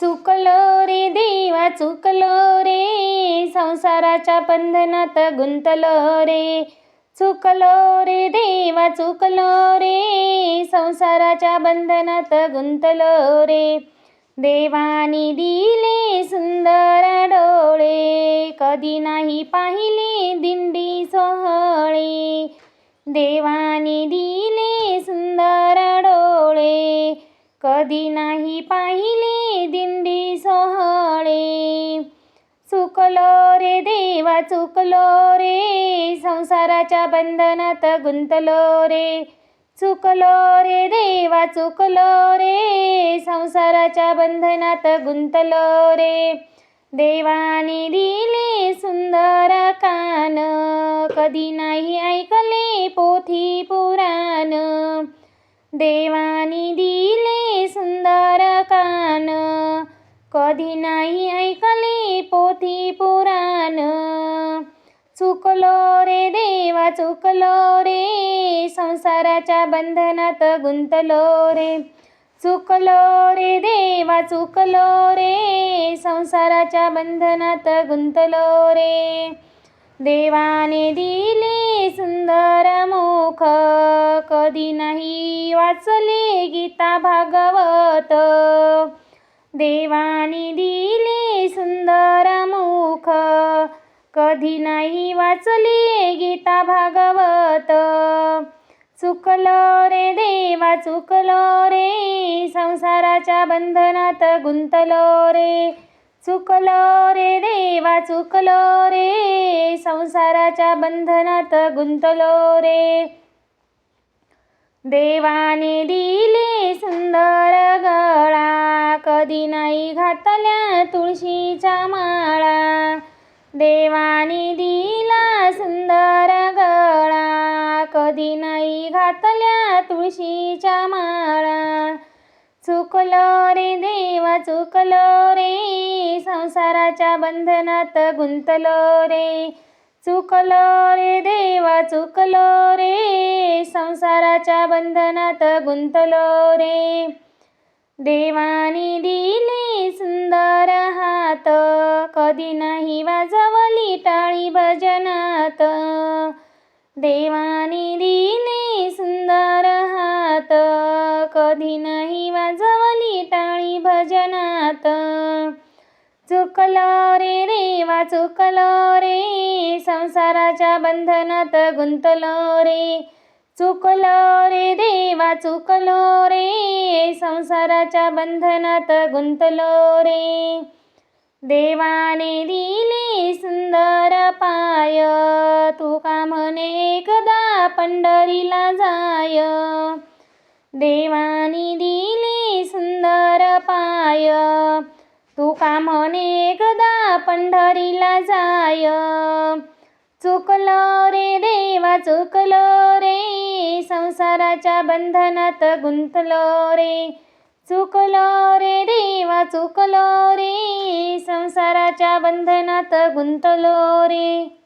चुकलो रे देवा चुकलो रे. संसाराच्या बंधनात गुंतलो रे. चुकलो रे देवा चुकलो रे. संसाराच्या बंधनात गुंतलो रे. देवानी दिले सुंदर डोळे कधी नाही पाहिले दिंडी सोहळे. देवानी दिले सुंदर डोळे कधी नाही पाहिले चुकलो रे देवा चुकलो रे. संसाराच्या बंधनात गुंतलो रे. चुकलो रे देवा चुकलो रे. संसाराच्या बंधनात गुंतलो रे. देवाने दिले सुंदर कान कधी नाही ऐकले पोथी पुराण. देवानी कधी नाही ऐकली पोथी पुराण. चुकलो रे देवा चुकलो रे. संसाराच्या बंधनात गुंतलो रे. चुकलो रे देवा चुकलो रे. संसाराच्या बंधनात गुंतलो रे. देवाने दिले सुंदर मुख. कधी नाही वाचले गीता भाग देवानी दिले सुंदर मुख. कधी नाही वाचले गीता भागवत. चुकलो रे देवा चुकलो रे. संसाराच्या बंधनात गुंतलो रे. चुकलो रे देवा चुकलो रे. संसाराच्या बंधनात गुंतलो रे. देवाने दिले सुंदर गळा. कधी नाही घातल्या तुळशीच्या माळा. देवाने दिला सुंदर गळा. कधी नाही घातल्या तुळशीच्या माळा. चुकलो रे देवा चुकलो रे. संसाराच्या बंधनात गुंतलो रे. चुकलो रे देवा चुकलो रे. संसाराच्या बंधनात गुंतलो रे. देवाने दिले सुंदर हात कधी नाही वाजवली टाळी भजनात. देवाने दिले सुंदर हात कधी नाही वाजवली टाळी भजनात. चुकलो रे देवा चुकलो रे संसाराच्या बंधनात गुंतलो रे. चुकलो रे देवा चुकलो रे संसाराच्या बंधनात गुंतलो रे. देवाने दिले सुंदर पाय तू का म्हणे एकदा पंढरीला जाय? देवाने दिले सुंदर पाय तू का म्हणे एकदा पंढरीला जाय? चुकलो रे देवा चुकलो रे. संसाराच्या बंधनात गुंतलो रे. चुकलो रे देवा चुकलो रे. संसाराच्या बंधनात गुंतलो रे.